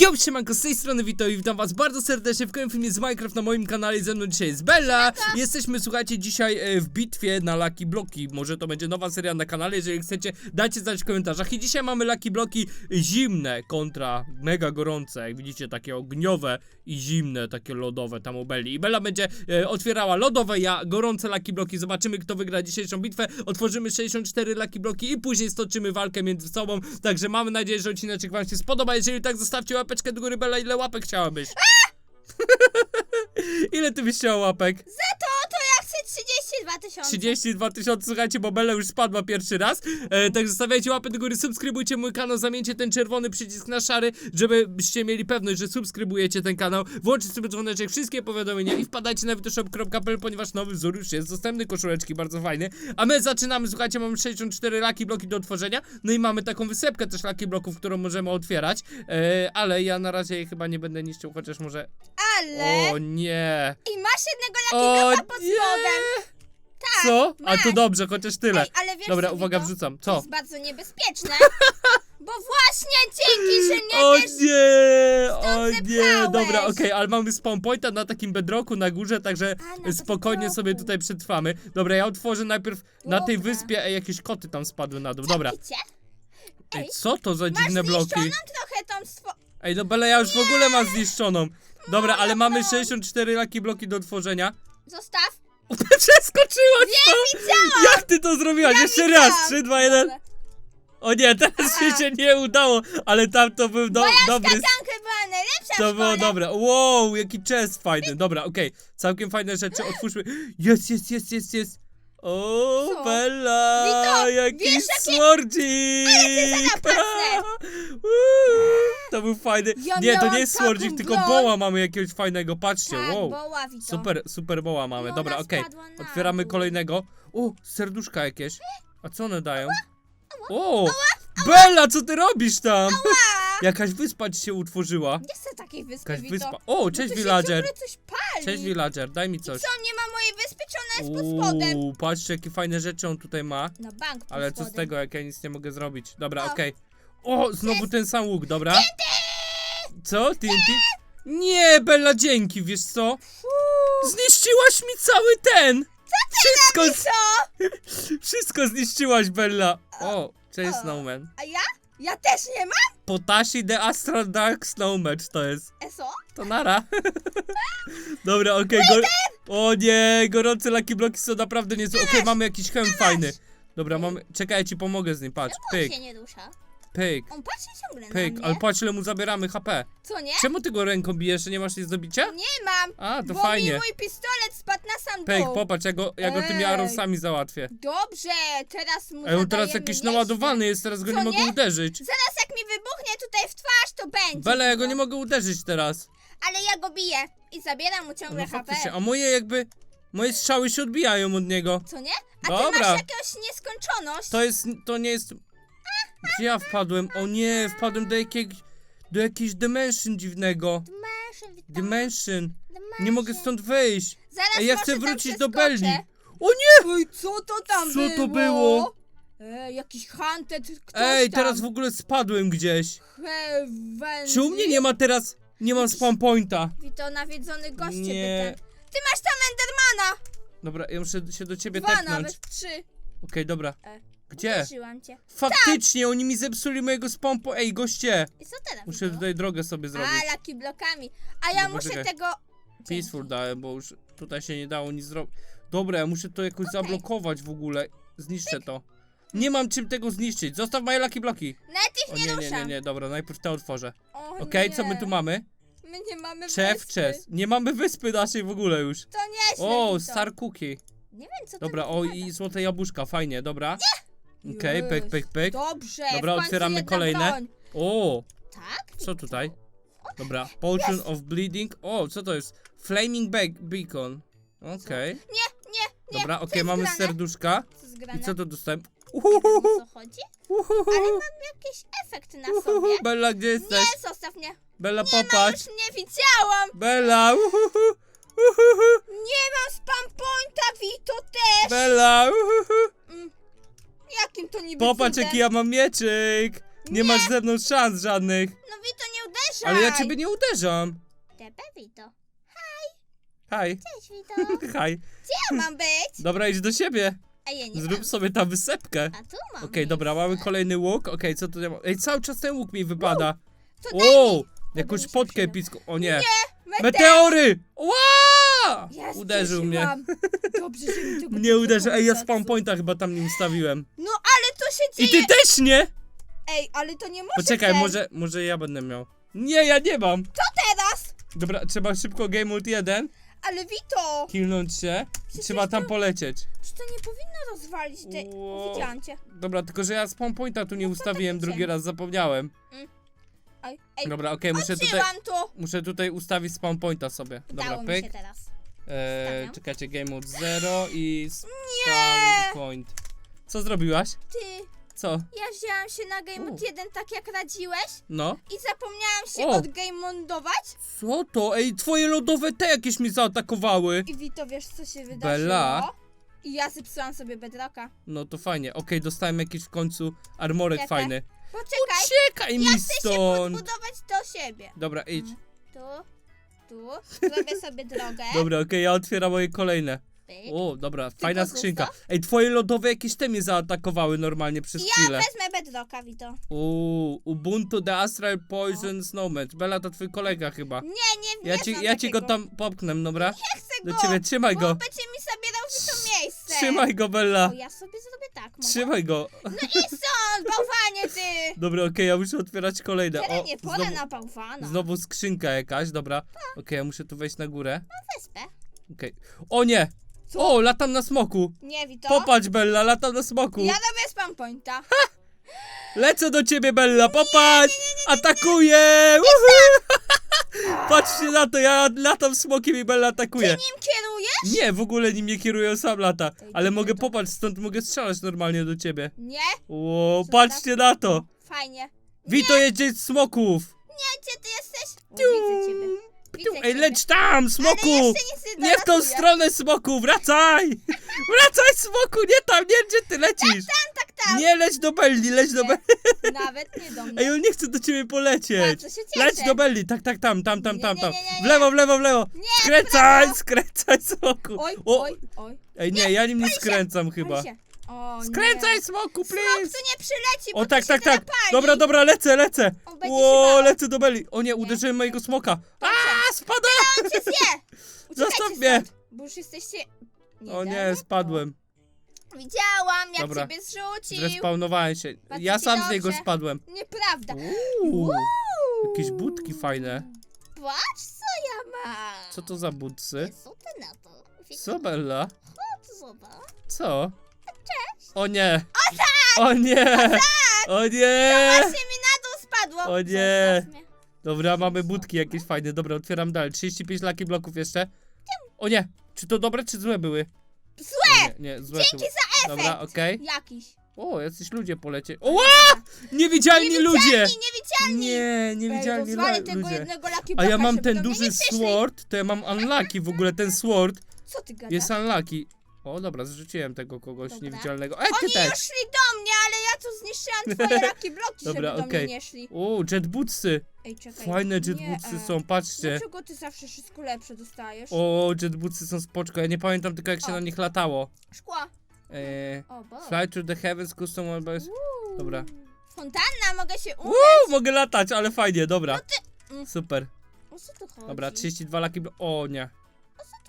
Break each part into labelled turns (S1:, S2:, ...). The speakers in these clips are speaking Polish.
S1: Yo, siemanko, z tej strony Wito i witam was bardzo serdecznie w kolejnym filmie z Minecraft na moim kanale. Ze mną dzisiaj jest Bella. Jesteśmy, słuchajcie, dzisiaj e, w bitwie na Lucky Bloki. Może to będzie nowa seria na kanale, jeżeli chcecie, dajcie znać w komentarzach. I dzisiaj mamy Lucky Bloki zimne kontra mega gorące. Jak widzicie, takie ogniowe i zimne, takie lodowe tam u Belli. I Bella będzie e, otwierała lodowe, ja gorące Lucky Bloki. Zobaczymy, kto wygra dzisiejszą bitwę. Otworzymy 64 Lucky Bloki i później stoczymy walkę między sobą. Także mamy nadzieję, że odcineczek wam się spodoba. Jeżeli tak, zostawcie łapeczkę do góry, Bella. Ile łapek chciałabyś? Ile ty byś chciała łapek?
S2: Za to, to ja chcę 32 tysiące.
S1: 32 tysiące, słuchajcie, bo Bella już spadła pierwszy raz. E, także zostawiajcie łapy do góry, subskrybujcie mój kanał, zamieńcie ten czerwony przycisk na szary, żebyście mieli pewność, że subskrybujecie ten kanał. Włączcie sobie dzwoneczek, wszystkie powiadomienia i wpadajcie na witoshop.pl, ponieważ nowy wzór już jest dostępny, koszuleczki bardzo fajne. A my zaczynamy, słuchajcie, mamy 64 laki bloki do otworzenia, no i mamy taką wysepkę też laki bloków, którą możemy otwierać, e, ale ja na razie jej chyba nie będę niszczył, chociaż może...
S2: Ale...
S1: O nie!
S2: I masz jednego Lucky Bloka pod spodem. Tak,
S1: Co? A
S2: masz.
S1: to dobrze, chociaż tyle.
S2: Ej, ale wiesz
S1: Dobra,
S2: co,
S1: uwaga,
S2: Wito?
S1: wrzucam.
S2: To
S1: Co?
S2: jest bardzo niebezpieczne. Bo właśnie dzięki, że nie
S1: O
S2: wiesz...
S1: nie! O nie!
S2: zepchałeś.
S1: Dobra, okej, ale mamy spawn pointa na takim bedrocku na górze, także
S2: A, na
S1: spokojnie
S2: bedrocku.
S1: sobie tutaj przetrwamy. Dobra, ja otworzę najpierw na tej
S2: Dobra.
S1: wyspie. Ej, jakieś koty tam spadły na dół. Dobra.
S2: Widzicie?
S1: Ej, co to za
S2: Masz
S1: dziwne bloki?
S2: zniszczoną trochę tą swo...
S1: Ej, no Bele, ja już w ogóle mam zniszczoną. Dobra, ale mamy 64 laki bloki do otworzenia.
S2: Zostaw.
S1: Przeskoczyłaś to!
S2: widziałam!
S1: Jak ty to zrobiłaś? Jeszcze
S2: widziałam.
S1: raz! 3, 2, 1.
S2: Dobra.
S1: O nie, teraz się, się nie udało, ale tam to był do, dobry
S2: Skakanka była najlepsza
S1: To
S2: w
S1: było
S2: szkole.
S1: dobre. Wow, jaki chest fajny. Dobra, okej. Całkiem fajne rzeczy. Otwórzmy. Jest, jest, jest, jest, jest. O,
S2: Co?
S1: Bella!
S2: Wito,
S1: jaki
S2: wiesz, jakie-.
S1: Uuu, To był fajny.
S2: Ja
S1: nie, to
S2: miałam
S1: nie jest
S2: taką
S1: tylko
S2: broń.
S1: boła mamy jakiegoś fajnego. Patrzcie,
S2: Tak,
S1: wow.
S2: Wito.
S1: Super, super boła mamy. Dobra, okej.
S2: spadła na
S1: Otwieramy
S2: dół.
S1: kolejnego. O, serduszka jakieś. A co one dają? O! Bella, co ty robisz tam? Jakaś wyspa ci się utworzyła.
S2: Nie chcę takiej wyspy,
S1: Jakaś
S2: Wito.
S1: wyspa. O,
S2: Bo
S1: cześć
S2: tu się
S1: villager.
S2: ciągle coś pali.
S1: Cześć villager, daj mi coś.
S2: Co, nie ma mojej wyspy, czy ona jest pod spodem?
S1: Uuu, patrzcie jakie fajne rzeczy on tutaj ma.
S2: Na bank pod
S1: Ale co
S2: spodem.
S1: z tego, jak ja nic nie mogę zrobić. Dobra,
S2: O.
S1: okej. O, znowu ten sam łuk, dobra. Co? TNT? Nie, Bella, dzięki, wiesz co? Zniszczyłaś mi cały ten! Wszystko,
S2: Co?
S1: wszystko zniszczyłaś, Bella. O, cześć
S2: O.
S1: Snowman.
S2: A ja? Ja też nie mam?
S1: Potashi the Astral Dark Snowmatch to jest.
S2: Eso?
S1: To nara. Dobra, okej. O nie, gorące laki bloki są naprawdę niezłe. Okej, mamy jakiś hełm fajny. Dobra, mamy. Czekaj, ja ci pomogę z nim. Patrz. Pyk,
S2: się nie rusza.
S1: Pyk,
S2: On patrzy ciągle
S1: pyk.
S2: na
S1: Ale patrz, ile mu zabieramy HP.
S2: Co nie?
S1: Czemu ty go ręką bijesz, że nie masz nic do bicia?
S2: Nie mam.
S1: A, to
S2: bo
S1: fajnie.
S2: mi mój pistolet spadł na sam
S1: Pyk,
S2: dół.
S1: popatrz, ja go, ja go tymi
S2: Ej.
S1: załatwię.
S2: Dobrze, teraz mu
S1: Ej, on teraz
S2: zadajemy
S1: jakiś naładowany jest, teraz go
S2: Co
S1: nie mogę
S2: nie?
S1: uderzyć.
S2: Zaraz jak mi wybuchnie tutaj w twarz, to będzie.
S1: Bele, ja go nie mogę uderzyć teraz.
S2: Ale ja go biję i zabieram mu ciągle
S1: No
S2: HP.
S1: faktycznie, a moje jakby. Moje strzały się odbijają od niego.
S2: Co nie? A ty
S1: Dobra.
S2: masz jakąś nieskończoność.
S1: To jest, to nie jest... Gdzie ja wpadłem? O nie, wpadłem do jakiegoś... Do jakiejś dimension dziwnego.
S2: Dimension.
S1: Dimension.
S2: Dimension.
S1: Nie mogę stąd wyjść.
S2: Zaraz
S1: Ej, ja
S2: może
S1: chcę
S2: tam
S1: wrócić do
S2: przeskoczę.
S1: Belli. O nie!
S2: Oj, co to tam
S1: Co
S2: było?
S1: to było?
S2: Ej, jakiś hunted, ktoś
S1: Ej,
S2: tam.
S1: teraz w ogóle spadłem gdzieś.
S2: Heaven.
S1: Czy u mnie nie ma teraz... Nie mam spawn pointa?
S2: Wito, nawiedzony goście
S1: Nie.
S2: ten. Ty masz tam Endermana!
S1: Dobra, ja muszę się do ciebie
S2: Dwa
S1: tepnąć.
S2: nawet,
S1: Okej,
S2: trzy.
S1: dobra.
S2: E,
S1: Gdzie?
S2: Uderzyłam cię.
S1: Faktycznie, oni mi zepsuli mojego po... Ej, goście!
S2: I co teraz?
S1: Muszę
S2: Wito?
S1: tutaj drogę sobie zrobić.
S2: A, laki blokami. A ja
S1: No,
S2: muszę
S1: poczekaj.
S2: tego...
S1: Peaceful dałem, bo już tutaj się nie dało nic zrobić. Dobra, ja muszę to jakoś zablokować w ogóle. Zniszczę to. Nie mam czym tego zniszczyć. Zostaw moje laki bloki.
S2: Nawet ich
S1: O
S2: nie,
S1: nie, nie,
S2: ruszam.
S1: nie, nie, dobra, najpierw te otworzę.
S2: O,
S1: Okej, co my tu mamy?
S2: My nie mamy
S1: Chef,
S2: wyspy.
S1: Nie mamy wyspy naszej w ogóle już.
S2: To nieźle,
S1: O,
S2: Wito.
S1: star cookie.
S2: Nie wiem, co to
S1: Dobra, o i złote jabłuszka, fajnie, dobra. Okej, pyk,
S2: Jest.
S1: pyk, pyk.
S2: Dobrze,
S1: Dobra,
S2: końcu
S1: otwieramy
S2: jedna
S1: kolejne.
S2: Broń.
S1: O,
S2: Tak?
S1: co tutaj? Dobra, potion of bleeding. O, co to jest? Flaming be beacon. Okej.
S2: Nie, nie, nie.
S1: Dobra, okej, mamy
S2: grane?
S1: serduszka.
S2: Co?
S1: I co to dostałem?
S2: O co chodzi?
S1: Uhuhu.
S2: Ale mam jakiś efekt na sobie.
S1: Uhuhu. Bella, gdzie jesteś?
S2: Nie, zostaw mnie.
S1: Bella, popatrz.
S2: już nie widziałam.
S1: Bella, uhuhu. Uhuhu.
S2: Nie mam spam pointa, Vito też.
S1: Bella, uhuhu.
S2: Jakim to niby
S1: Popatrz,
S2: cudem?
S1: jaki ja mam mieczyk. Nie masz ze mną szans żadnych.
S2: No Wito, nie uderzaj!
S1: Ale ja ciebie nie uderzam.
S2: Tebe, Wito.
S1: Haj,
S2: Cześć, Wito.
S1: haj.
S2: Gdzie ja mam być?
S1: Dobra, idź do siebie.
S2: A ja nie
S1: Zrób
S2: mam.
S1: sobie tam wysepkę.
S2: A tu mam.
S1: Okej, dobra, mamy kolejny łuk. Okej, co tu mam? Ej, cały czas ten łuk mi wypada.
S2: To daj
S1: O!
S2: mi.
S1: Jakąś
S2: mi się
S1: potkę
S2: przyda.
S1: epicką. O nie.
S2: Meteor!
S1: Meteory! Ła!
S2: Ja
S1: Uderzył mnie.
S2: Dobrze, że mi tego
S1: Mnie uderzył. Ej, ja spawn pointa chyba tam nie ustawiłem.
S2: No ale to się
S1: I
S2: dzieje!
S1: ty też nie?
S2: Ej, ale to nie może
S1: Poczekaj,
S2: ten.
S1: może, może ja będę miał. Nie, ja nie mam.
S2: To teraz!
S1: Dobra, trzeba szybko game mode 1,
S2: Ale Wito!
S1: kilnąć się i
S2: Przecież
S1: trzeba tam
S2: to-
S1: polecieć.
S2: Czy to nie powinno rozwalić tej...
S1: Ło.
S2: Widziałam cię.
S1: Dobra, tylko że ja spawn pointa tu nie ustawiłem,
S2: tak
S1: drugi raz zapomniałem.
S2: Ej, ej,
S1: Dobra, okej, muszę tutaj,
S2: odsyłam to!
S1: muszę tutaj ustawić spawn pointa sobie. Dobra,
S2: Udało mi
S1: pyk.
S2: się teraz. Stawiam.
S1: czekajcie, game mode 0 i spawn
S2: Nie!
S1: point. Co zrobiłaś?
S2: Ty,
S1: Co?
S2: ja wzięłam się na Game
S1: U.
S2: Mode 1 tak jak radziłeś
S1: No?
S2: i zapomniałam się
S1: O.
S2: od Game Mondować
S1: Co to? Ej, twoje lodowe te jakieś mi zaatakowały.
S2: i Wito, wiesz co się wydarzyło?
S1: Bella?
S2: I ja zepsułam sobie bedrocka.
S1: No to fajnie. Okej, dostałem jakiś w końcu armorek
S2: Czekaj.
S1: fajny.
S2: Poczekaj,
S1: Uciekaj mi
S2: ja chcę się
S1: stąd!
S2: podbudować do siebie.
S1: Dobra, idź.
S2: Tu, tu, zrobię sobie drogę.
S1: Dobra, okej, ja otwieram moje kolejne.
S2: Pyk.
S1: O, dobra, fajna skrzynka. Ej, twoje lodowe jakieś te mnie zaatakowały normalnie przez
S2: Ja
S1: chwilę.
S2: wezmę bedrocka, Wito.
S1: Uuu, Ubuntu The Astral Poison Snowman. Bella to twój kolega chyba.
S2: Nie, nie, nie
S1: Ja ci,
S2: znam
S1: ja ci go
S2: takiego.
S1: tam popchnę, dobra?
S2: Nie chcę
S1: Do
S2: go,
S1: ciebie, trzymaj
S2: bo
S1: go.
S2: będzie mi zabierał.
S1: Trzymaj go, Bella.
S2: O, ja sobie zrobię tak, mogę?
S1: Trzymaj go.
S2: No i stąd, bałwanie ty!
S1: Dobra, okej, ja muszę otwierać kolejne. O,
S2: nie pora
S1: znowu,
S2: na bałwana.
S1: znowu skrzynka jakaś, dobra. Okej, ja muszę tu wejść na górę.
S2: Wyspę.
S1: Okej. O nie!
S2: Co?
S1: O, latam na smoku.
S2: Nie, Wito.
S1: Popatrz, Bella, latam na smoku.
S2: Ja robię spam pointa.
S1: Lecę do ciebie, Bella, popatrz! Atakuję! Woohoo! Patrzcie na to, ja latam smokiem i Bella atakuje.
S2: Nim
S1: Nie, w ogóle nim nie kieruję, sam lata.
S2: Ej,
S1: Ale mogę
S2: to.
S1: popatrz, stąd mogę strzelać normalnie do ciebie.
S2: Nie?
S1: O,
S2: Co
S1: patrzcie na to!
S2: Fajnie.
S1: Wito jedzie z smoków!
S2: Nie, gdzie ty jesteś? O, widzę ciebie. Widzę
S1: Ej, leć tam, smoku!
S2: Ale jeszcze nic nie
S1: Nie w tą
S2: dolatuję.
S1: stronę, smoku, wracaj! Wracaj, smoku, nie tam, nie, gdzie ty lecisz!
S2: Tam, tak, tam.
S1: Nie, leć do Belli, leć do. Belli.
S2: Nawet nie do mnie.
S1: Ej, on nie chce do ciebie polecieć.
S2: Bardzo się cieszę.
S1: Leć do Belli, tak, tak, tam, tam, tam,
S2: Nie,
S1: tam,
S2: nie,
S1: tam.
S2: nie, nie,
S1: W lewo, w lewo, w lewo. Skręcaj, skręcaj, smoku.
S2: Oj,
S1: O,
S2: oj, oj.
S1: Ej, nie, ja nim nie skręcam chyba.
S2: Pali się. O,
S1: Skręcaj,
S2: nie.
S1: smoku,
S2: Smok
S1: please.
S2: tu nie przyleci, bo
S1: O,
S2: to
S1: tak,
S2: się
S1: tak, tak.
S2: zapali.
S1: Dobra, dobra, lecę, lecę.
S2: On będzie się bał.
S1: lecę do Belli. O nie, uderzyłem mojego smoka. A, spada!
S2: On cię zje. Uciekajcie
S1: Zostaw mnie.
S2: stąd, Bo już jesteście...
S1: O nie, spadłem.
S2: Widziałam, jak
S1: Dobra.
S2: ciebie zrzucił.
S1: Zrespawnowałem się. Ja
S2: ci
S1: sam z niego
S2: dobrze.
S1: spadłem.
S2: Nieprawda.
S1: Uuu, jakieś budki fajne.
S2: Patrz, co ja mam.
S1: Co to za butsy?
S2: Co ty na to?
S1: Co, Bella?
S2: Chodź, zobacz.
S1: Co? O nie! O nie! O nie!
S2: Właśnie mi na dół spadło.
S1: O nie.
S2: Zostaw mnie.
S1: Dobra, mamy budki jakieś fajne. Dobra, otwieram dalej. 35 laki bloków jeszcze. O nie! Czy to dobre, czy złe były?
S2: Złe.
S1: O Nie, nie, złe
S2: Dzięki za efekt.
S1: Dobra, okej.
S2: Jakiś.
S1: O, jacyś ludzie polecie. Oła! Niewidzialni ludzie!
S2: Niewidzialni, niewidzialni.
S1: Nie,
S2: Ej,
S1: niewidzialni
S2: rozwalę
S1: la-
S2: tego
S1: ludzie.
S2: jednego Lucky
S1: A ja mam ten duży sword, to ja mam unlucky w ogóle, ten sword
S2: Co ty gadasz?
S1: jest unlucky. O, dobra, zrzuciłem tego kogoś
S2: Dobra.
S1: niewidzialnego. Ty
S2: Oni
S1: też!
S2: już szli do mnie, ale ja tu zniszczyłam twoje Lucky Bloki,
S1: Dobra,
S2: żeby do
S1: okej.
S2: mnie nie szli.
S1: O, jetbootsy.
S2: Ej, czekaj.
S1: Fajne
S2: Nie,
S1: jetbootsy
S2: e.
S1: są, patrzcie.
S2: Dlaczego ty zawsze wszystko lepsze dostajesz?
S1: O, jetbootsy są spoczko. Ja nie pamiętam tylko jak się
S2: O.
S1: na nich latało.
S2: Szkła.
S1: Eee,
S2: O, bo.
S1: fly to the heavens, custom one by...
S2: Uuu.
S1: Dobra.
S2: Fontanna, mogę się umyć.
S1: Uuu, mogę latać, ale fajnie, dobra.
S2: Mm.
S1: Super.
S2: O co tu chodzi?
S1: Dobra, 32 laki blo... O nie.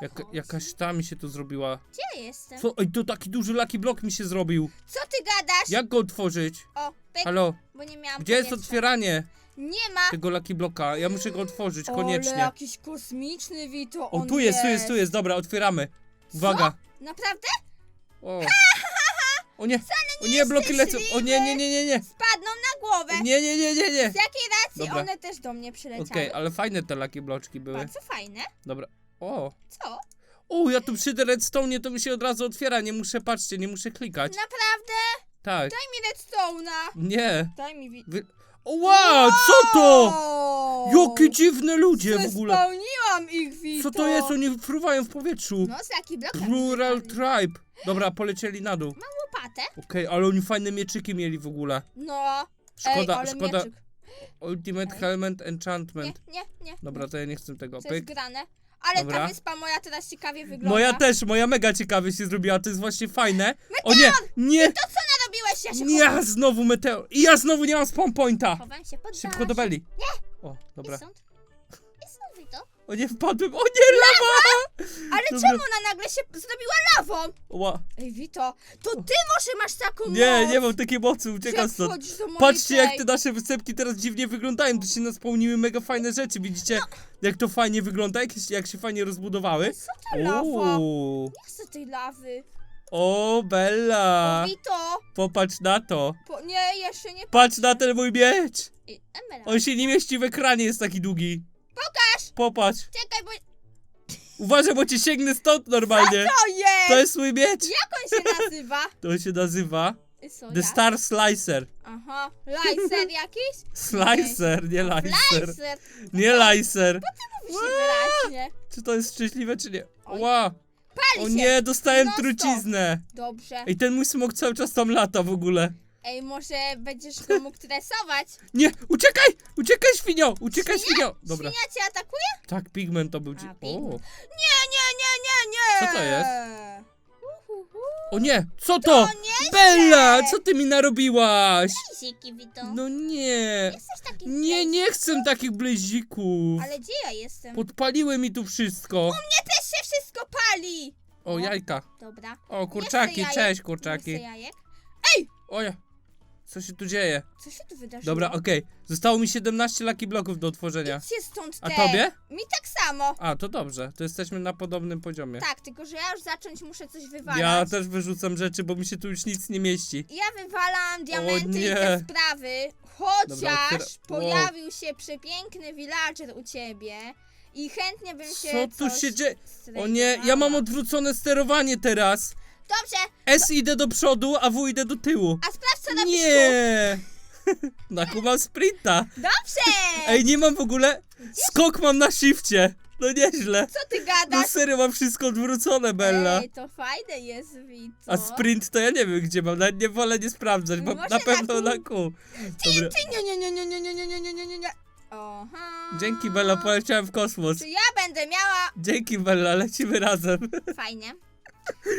S1: Jak, jakaś ta mi się tu zrobiła.
S2: Gdzie jestem?
S1: Co? Ej, to taki duży laki blok mi się zrobił.
S2: Co ty gadasz?
S1: Jak go otworzyć?
S2: O, pyk,
S1: Halo,
S2: bo nie miałam
S1: gdzie jest
S2: powietrza.
S1: otwieranie
S2: Nie ma.
S1: tego laki bloka? Ja muszę go otworzyć,
S2: Ale
S1: koniecznie.
S2: jakiś kosmiczny Wito,
S1: O,
S2: on
S1: tu jest, tu jest, tu jest, dobra, otwieramy. Uwaga.
S2: Naprawdę?
S1: O. O nie, o nie, bloki lecą. O nie, nie, nie, nie, nie.
S2: Spadną na głowę.
S1: Nie, nie, nie, nie, nie.
S2: Z jakiej racji
S1: Dobra.
S2: one też do mnie przyleciały?
S1: Okej, ale fajne te laki bloczki były.
S2: Bardzo fajne.
S1: Dobra. O.
S2: Co?
S1: O, ja tu przy redstone to mi się od razu otwiera, nie muszę, patrzcie, nie muszę klikać.
S2: Naprawdę?
S1: Tak.
S2: Daj mi redstone'a.
S1: Nie.
S2: Daj mi wi...
S1: Wy... O, wow, co to?
S2: O!
S1: Jakie dziwne ludzie w ogóle.
S2: Spełniłam ich, Wito.
S1: Co to jest? Oni fruwają w powietrzu.
S2: No, z jaki blok?
S1: Plural Tribe. Dobra, polecieli na dół.
S2: Łopatę?
S1: Okej, ale oni fajne mieczyki mieli w ogóle.
S2: No.
S1: Szkoda,
S2: Ej, ale
S1: szkoda.
S2: mieczyk.
S1: Ultimate
S2: Ej.
S1: Helmet
S2: Nie,
S1: Enchantment.
S2: nie, nie.
S1: Dobra, to ja nie chcę tego.
S2: Co jest
S1: Pyk.
S2: grane? Ale
S1: Dobra.
S2: ta wyspa moja teraz ciekawie wygląda.
S1: Moja też, moja mega ciekawie się zrobiła, to jest właśnie fajne. O nie, nie,
S2: To co narobiłeś? Ja się
S1: nie, ja znowu meteor. I ja znowu nie mam spawn pointa.
S2: chowam się pod
S1: Szybko do Beli.
S2: Nie.
S1: O, dobra.
S2: I stąd.
S1: O nie, wpadłem. O nie, lawa!
S2: Ale
S1: Dobra.
S2: czemu ona nagle się zrobiła lawą?
S1: Ła.
S2: Ej, Wito, to ty może masz taką
S1: Nie,
S2: moc,
S1: nie mam takiej mocy, uciekam stąd.
S2: wchodzisz do mojej
S1: Patrzcie, jak
S2: tej-
S1: te nasze wysepki teraz dziwnie wyglądają. Tu się naspełniły mega fajne rzeczy. Widzicie, jak to fajnie wygląda, jak, się- jak się fajnie rozbudowały.
S2: Co to lawa?
S1: Uuu.
S2: Nie chcę tej lawy.
S1: O, Bella.
S2: Wito,
S1: Popatrz na to.
S2: po... nie, jeszcze nie...
S1: Patrz na ten mój miecz.
S2: Ej, Emerald,
S1: On się nie mieści w ekranie, jest taki długi. Popatrz.
S2: Czekaj, bo...
S1: Uważaj, bo cię sięgnę stąd normalnie.
S2: To jest!
S1: To jest mój miecz.
S2: Jak on się nazywa?
S1: To się nazywa
S2: Co,
S1: The
S2: jak?
S1: Star Slicer.
S2: Aha, Lyser jakiś?
S1: Slicer, nie Licer.
S2: Lyser.
S1: Nie Licer.
S2: Mówi się wyraźnie.
S1: Czy to jest szczęśliwe, czy nie?
S2: Oj.
S1: Ła.
S2: Pali
S1: O
S2: się.
S1: nie, dostałem
S2: Non-stop.
S1: truciznę.
S2: Dobrze.
S1: Ej, ten mój smok cały czas tam lata w ogóle.
S2: Ej, może będziesz go mógł tresować?
S1: Nie, uciekaj! Uciekaj, świnio! Uciekaj, świnio! Dobra.
S2: Świnia cię atakuje?
S1: Tak, pigment to był. ci-
S2: A,
S1: O.
S2: pigment. Nie, nie, nie, nie, nie!
S1: Co to jest?
S2: Uhuhu.
S1: o nie, co to?
S2: nieźle.
S1: Bella, co ty mi narobiłaś?
S2: Siki, Wito.
S1: No nie.
S2: Jesteś taki
S1: Nie, nie chcę takich blezików.
S2: Ale gdzie ja jestem?
S1: Podpaliły mi tu wszystko.
S2: Mnie też się wszystko pali!
S1: O, jajka.
S2: Dobra.
S1: O, kurczaki,
S2: Nie chcę jajek,
S1: cześć
S2: Nie
S1: kurczaki.
S2: chcę jajek.
S1: O ja. Co się tu dzieje?
S2: Co się tu wydarzyło?
S1: Dobra, okej. Zostało mi 17 laki bloków do otworzenia.
S2: Idźcie stąd
S1: A tobie?
S2: Mi tak samo.
S1: A, to dobrze. To jesteśmy na podobnym poziomie.
S2: Tak, tylko że ja już zacząć muszę coś wywalać.
S1: Ja też wyrzucam rzeczy, bo mi się tu już nic nie mieści.
S2: Ja wywalam diamenty i
S1: nie.
S2: te sprawy, chociaż
S1: otwiera-
S2: pojawił się przepiękny villager u ciebie i chętnie bym się
S1: Co tu
S2: coś
S1: się dzieje? O nie, ja mam odwrócone sterowanie teraz.
S2: Dobrze,
S1: S idę do przodu, a W idę do tyłu.
S2: a sprawdź co robisz tu.
S1: Nie! Na mam sprinta.
S2: Dobrze!
S1: Ej, nie mam w ogóle. Skok mam na shifcie. No nieźle.
S2: Co ty
S1: No
S2: gadasz?
S1: serio, mam wszystko odwrócone, Bella.
S2: Ej, to fajne jest, Wito.
S1: A sprint to ja nie wiem gdzie mam, nawet nie wolę nie sprawdzać, bo
S2: Może
S1: na
S2: na
S1: pewno
S2: kół.
S1: na kół. Dobra.
S2: Ty, nie, nie, nie, nie, nie, nie, nie, nie, nie, nie, nie, nie. Oha.
S1: Dzięki Bella, poleciałem w kosmos.
S2: Czy ja będę miała...
S1: Dzięki Bella, lecimy razem.
S2: Fajnie.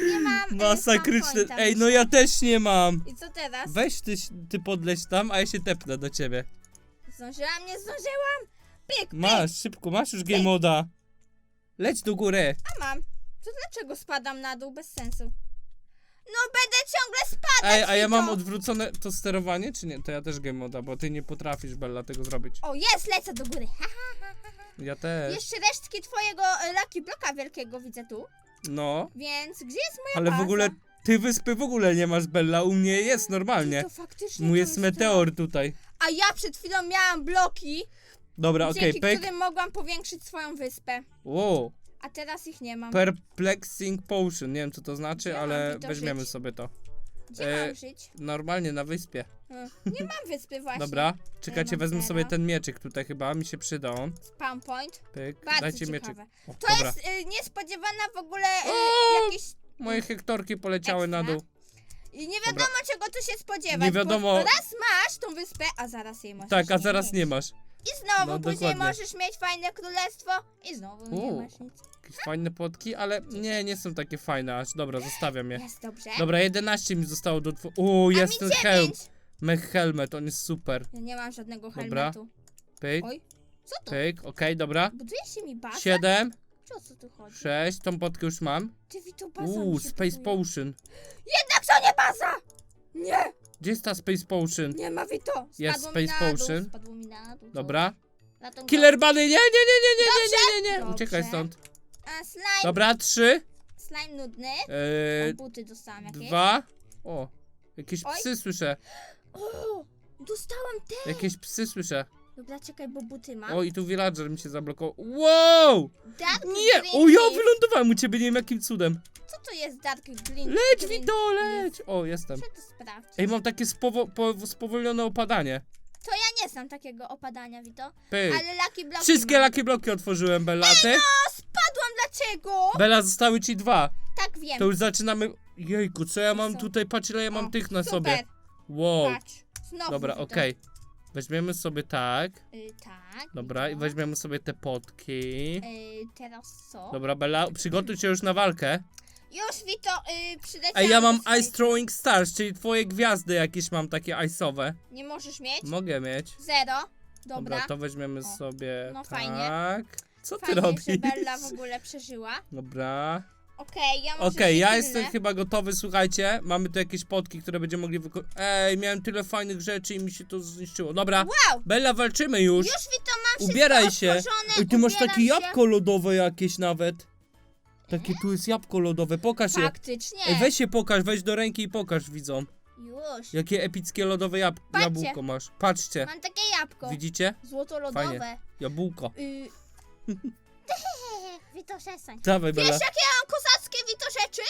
S2: Nie mam... e,
S1: Masakryczne. Ej, no ja też nie mam.
S2: I co teraz?
S1: Weź ty, ty podleć tam, a ja się tepnę do ciebie.
S2: Zdążyłam, nie zdążyłam? Pyk, pyk.
S1: Masz, szybko, masz już game moda. Leć do góry.
S2: A mam. To dlaczego spadam na dół bez sensu? No będę ciągle spadać.
S1: Ej, a ja mam odwrócone to sterowanie, czy nie? To ja też game moda, bo ty nie potrafisz Bella tego zrobić.
S2: O, jest, lecę do góry. Ha, ha, ha, ha, ha.
S1: Ja też.
S2: Jeszcze resztki twojego e, Lucky Bloka wielkiego widzę tu.
S1: No,
S2: Więc gdzie jest moja
S1: ale w
S2: baza?
S1: ogóle ty wyspy w ogóle nie masz Bella, u mnie jest normalnie.
S2: To faktycznie
S1: Mój
S2: to
S1: jest meteor tutaj.
S2: A ja przed chwilą miałam bloki,
S1: Dobra, okej,
S2: dzięki
S1: pyk.
S2: którym mogłam powiększyć swoją wyspę.
S1: Wow,
S2: A teraz ich nie mam.
S1: perplexing potion, nie wiem co to znaczy,
S2: mam
S1: ale weźmiemy
S2: żyć?
S1: sobie to.
S2: Gdzie
S1: e,
S2: mam żyć?
S1: Normalnie na wyspie.
S2: E, Nie mam wyspy właśnie.
S1: Dobra, czekajcie,
S2: mam
S1: wezmę
S2: zero.
S1: sobie ten mieczyk tutaj chyba, mi się przyda on.
S2: Spawn point.
S1: Pyk,
S2: Bardzo
S1: dajcie
S2: ciekawe.
S1: mieczyk. O,
S2: To
S1: dobra,
S2: jest y, niespodziewana w ogóle y,
S1: O!
S2: jakieś...
S1: moje hektorki poleciały na
S2: Ekstra.
S1: dół.
S2: I nie wiadomo czego tu się spodziewać.
S1: Nie wiadomo-
S2: Bo raz masz tą wyspę, a zaraz jej możesz
S1: Tak, a
S2: nie
S1: zaraz
S2: mieć.
S1: nie masz.
S2: I znowu
S1: No,
S2: później
S1: dokładnie.
S2: możesz mieć fajne królestwo i znowu nie
S1: U.
S2: masz nic.
S1: Jakieś fajne płotki, ale nie, nie są takie fajne aż. Dobra, zostawiam je.
S2: Jest dobrze.
S1: Dobra, 11 mi zostało do dwu... Uuu, jest ten hełm.
S2: dziewięć.
S1: Mech helmet, on jest super.
S2: Ja nie mam żadnego
S1: Dobra.
S2: helmetu.
S1: Pyk,
S2: Oj, co to?
S1: pyk, okej, dobra.
S2: Buduje się mi bazę?
S1: 7,
S2: Czy o co tu chodzi?
S1: 6, tą potkę już mam.
S2: Ty wi to baza
S1: Uuu,
S2: mi się
S1: Space
S2: buduje.
S1: Potion.
S2: Jednak to nie baza! Nie,
S1: Gdzie jest ta Space Potion?
S2: nie ma Vito. Spadło
S1: Jest
S2: mi
S1: Space
S2: na dół,
S1: Potion.
S2: Spadło mi na dół.
S1: Dobra. Killer Bunny, nie, nie, nie, nie, nie, nie, nie, nie, nie.
S2: Dobrze.
S1: Uciekaj stąd.
S2: A, slime,
S1: Dobra, 3,
S2: slime nudny.
S1: yy,
S2: O, buty dostałam jakieś.
S1: 2. O, jakieś
S2: Oj.
S1: psy słyszę.
S2: O, dostałam te.
S1: Jakieś psy słyszę.
S2: Dobra, czekaj, bo buty mam.
S1: O, i tu villager mi się zablokował. Wow!
S2: Dark
S1: Nie!
S2: Green
S1: O, ja
S2: Leaf.
S1: wylądowałem u ciebie, nie wiem jakim cudem.
S2: Co to jest Dark Green?
S1: Leć,
S2: green
S1: Vito,
S2: Leaf?
S1: leć! O, jestem.
S2: Muszę to sprawdzić.
S1: Ej, mam takie spowo po spowolnione opadanie.
S2: To ja nie znam takiego opadania, Vito.
S1: Pyk.
S2: Ale Lucky Block
S1: Wszystkie laki bloki otworzyłem, Bella. A ty?
S2: O, spadłam, dlaczego?
S1: Bella, zostały ci dwa.
S2: Tak wiem.
S1: To już zaczynamy... Jejku, co ja mam tutaj? Patrz ile ja mam
S2: O,
S1: tych na
S2: super.
S1: sobie. Wow.
S2: Patrz, Znowu
S1: Dobra,
S2: Wito.
S1: okej. Weźmiemy sobie tak.
S2: Y, tak.
S1: Dobra, i weźmiemy sobie te potki.
S2: Y, teraz co?
S1: Dobra, Bella, przygotuj się już na walkę.
S2: Już Wito, y, przyleciałam
S1: Ej, ja mam
S2: do
S1: Ice Throwing Stars, czyli twoje gwiazdy jakieś mam takie ice'owe.
S2: Nie możesz mieć?
S1: Mogę mieć.
S2: Zero.
S1: Dobra,
S2: Dobra.
S1: to weźmiemy
S2: O,
S1: sobie
S2: no
S1: tak.
S2: fajnie.
S1: Co ty
S2: Fajnie,
S1: robisz?
S2: że Bella w ogóle przeżyła.
S1: Dobra.
S2: Okej, ja może
S1: Okej,
S2: się
S1: ja jestem chyba gotowy, słuchajcie. Mamy tu jakieś potki, które będziemy mogli wykorzystać. Ej, miałem tyle fajnych rzeczy i mi się to zniszczyło. Dobra,
S2: Wow!
S1: Bella, walczymy już.
S2: Już Wito mam wszystko
S1: Ubieraj się.
S2: otworzone,
S1: Ej, ty masz
S2: ubieram
S1: takie
S2: się.
S1: jabłko lodowe jakieś nawet. Takie tu jest jabłko lodowe, pokaż je.
S2: Faktycznie.
S1: Ej, weź je pokaż, weź do ręki i pokaż widzom.
S2: Już.
S1: Jakie epickie lodowe jab
S2: Patrzcie.
S1: jabłko masz. Patrzcie,
S2: Mam takie jabłko.
S1: widzicie?
S2: Złotolodowe.
S1: Jabłko.
S2: Y... Wito, przestań.
S1: Dawaj,
S2: Wiesz,
S1: Bella.
S2: jakie ja mam kozackie, Wito, rzeczy?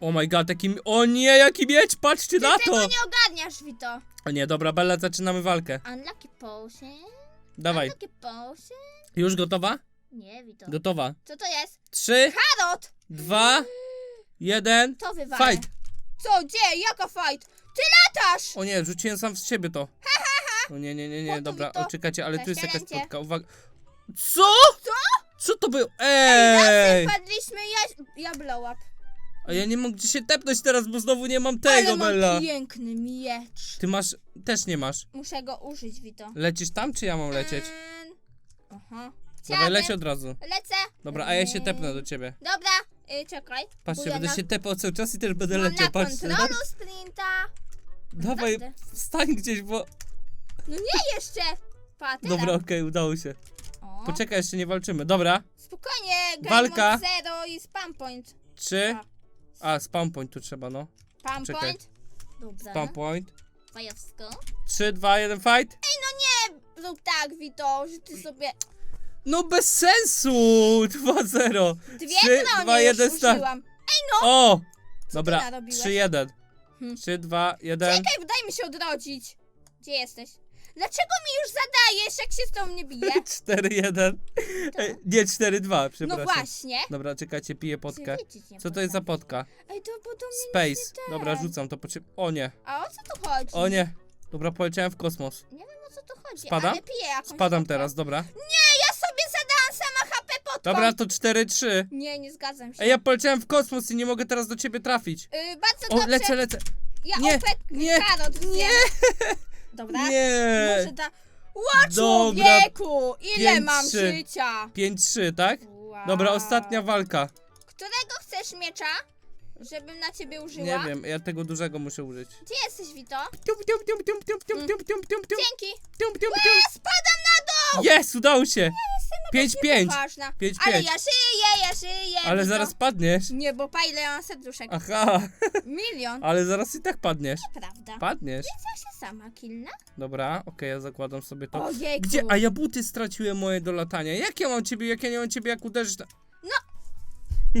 S1: Oh my god, taki... O nie, jaki mieć, patrzcie
S2: Ty
S1: na
S2: tego
S1: to!
S2: nie ogarniasz, Wito.
S1: O nie, dobra, Bella, zaczynamy walkę.
S2: Unlucky potion.
S1: Dawaj.
S2: Unlucky potion.
S1: Już gotowa?
S2: Nie, Wito.
S1: Gotowa.
S2: Co to jest?
S1: Trzy,
S2: Karot!
S1: dwa, jeden.
S2: To wywalę.
S1: Fight!
S2: Co, gdzie? Jaka fight? Ty latasz!
S1: O nie, rzuciłem sam z siebie to. O nie, nie, nie, nie, dobra,
S2: to.
S1: o, czekajcie, ale tu jest jakaś spotka, uwaga. Co? Co? Co to było? Ej!
S2: Padliśmy, ja, ja blow up.
S1: A ja nie mogę się tepnąć teraz, bo znowu nie mam tego,
S2: Ale mam
S1: Bella.
S2: piękny miecz.
S1: Ty masz, też nie masz.
S2: Muszę go użyć, Wito.
S1: Lecisz tam, czy ja mam lecieć?
S2: Ym, Aha.
S1: Dawaj, leć
S2: Chciałabym-
S1: od razu.
S2: Lecę.
S1: Dobra, a ja się tepnę do ciebie.
S2: Dobra, y, czekaj.
S1: Patrzcie,
S2: ja
S1: będę
S2: na,
S1: się tepał cały czas i też będę
S2: mam
S1: leciał,
S2: na
S1: patrzcie.
S2: kontrolu sprinta.
S1: Dawaj,
S2: Naprawdę.
S1: wstań gdzieś, bo...
S2: No nie jeszcze. Pa, teraz.
S1: Dobra, okej, udało się.
S2: O,
S1: Poczekaj, jeszcze nie walczymy. Dobra,
S2: Spokojnie,
S1: Walka.
S2: zero i spam point.
S1: trzy...
S2: A.
S1: Spam point tu trzeba, no.
S2: Spam
S1: Czekaj.
S2: point. Dobra.
S1: Spam point.
S2: Fajowsko.
S1: Trzy, dwa, jeden, fight.
S2: Ej, no nie rób tak, Wito, że ty sobie
S1: No bez sensu! 2-0.
S2: dwie
S1: Trzy, dwa,
S2: już
S1: jeden, start.
S2: użyłam.
S1: O!
S2: ty
S1: Dobra,
S2: narobiłeś?
S1: 3-1.
S2: Hmm.
S1: 3, 2, 1.
S2: Czekaj, daj mi się odrodzić. Gdzie jesteś? Dlaczego mi już zadajesz, jak się z tą nie bije?
S1: 4, 1. Ej, Nie, 4, 2,
S2: No
S1: przepraszam.
S2: właśnie.
S1: Dobra, czekajcie, piję potkę.
S2: Przewidzieć nie
S1: Co to jest za
S2: potrafię.
S1: potka?
S2: Ej, to bo to mnie
S1: Space.
S2: nie
S1: Dobra, rzucam to. Poczy... O nie,
S2: A o co tu chodzi?
S1: o nie. Dobra, poleciałem w kosmos.
S2: Nie wiem o co tu chodzi,
S1: Spadam?
S2: ale piję jakąś
S1: Spadam
S2: potkę.
S1: teraz, dobra.
S2: Nie, ja sobie zadałam sama HP potką.
S1: Dobra, to 4, 3.
S2: Nie, nie zgadzam się.
S1: Ej, ja poleciałem w kosmos i nie mogę teraz do ciebie trafić.
S2: Yy, bardzo
S1: O,
S2: dobrze.
S1: lecę, lecę.
S2: Ja
S1: Nie,
S2: opek
S1: nie,
S2: karot
S1: nie.
S2: Dobra.
S1: Nie.
S2: Może da... Ło,
S1: Dobra.
S2: człowieku! Ile
S1: Pięć,
S2: mam
S1: trzy.
S2: życia?
S1: 5, 3, tak?
S2: Wow.
S1: Dobra, ostatnia walka.
S2: Którego chcesz miecza? Żebym na ciebie użyła?
S1: Nie wiem, ja tego dużego muszę użyć.
S2: Gdzie jesteś, Wito?
S1: Tum, tum, tum, tum, tum, tum, tum, tum, tum, tum.
S2: Dzięki.
S1: Tum, tum, tum.
S2: Ja spadam na dół!
S1: Jest, udało się. 5, 5.
S2: Ważna.
S1: Pięć,
S2: Ale
S1: pięć.
S2: ja żyję, ja żyję.
S1: Ale
S2: Wito.
S1: zaraz padniesz.
S2: Nie, bo pa ile ja mam serduszek.
S1: Aha,
S2: Milion.
S1: ale zaraz i tak padniesz.
S2: Prawda.
S1: Padniesz.
S2: Więc ja się sama kilnę.
S1: Dobra, okej, ja zakładam sobie to.
S2: Ojejku.
S1: Gdzie? A ja buty straciłem moje do latania. Jak ja mam ciebie, jak ja nie mam ciebie, jak uderzysz na...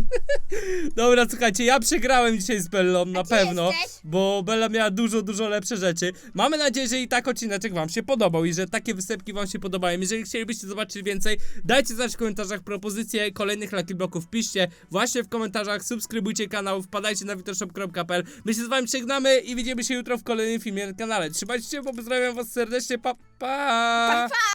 S1: Dobra, słuchajcie, ja przegrałem dzisiaj z Bellą, na pewno,
S2: jesteś?
S1: bo Bella miała dużo, dużo lepsze rzeczy. Mamy nadzieję, że i tak odcineczek wam się podobał i że takie występki wam się podobają. Jeżeli chcielibyście zobaczyć więcej, dajcie znać w komentarzach propozycje kolejnych Lucky Bloków, piszcie właśnie w komentarzach, subskrybujcie kanał, wpadajcie na witoshop.pl. My się z wami żegnamy i widzimy się jutro w kolejnym filmie na kanale. Trzymajcie się, bo pozdrawiam was serdecznie, pa pa!
S2: Pa, pa.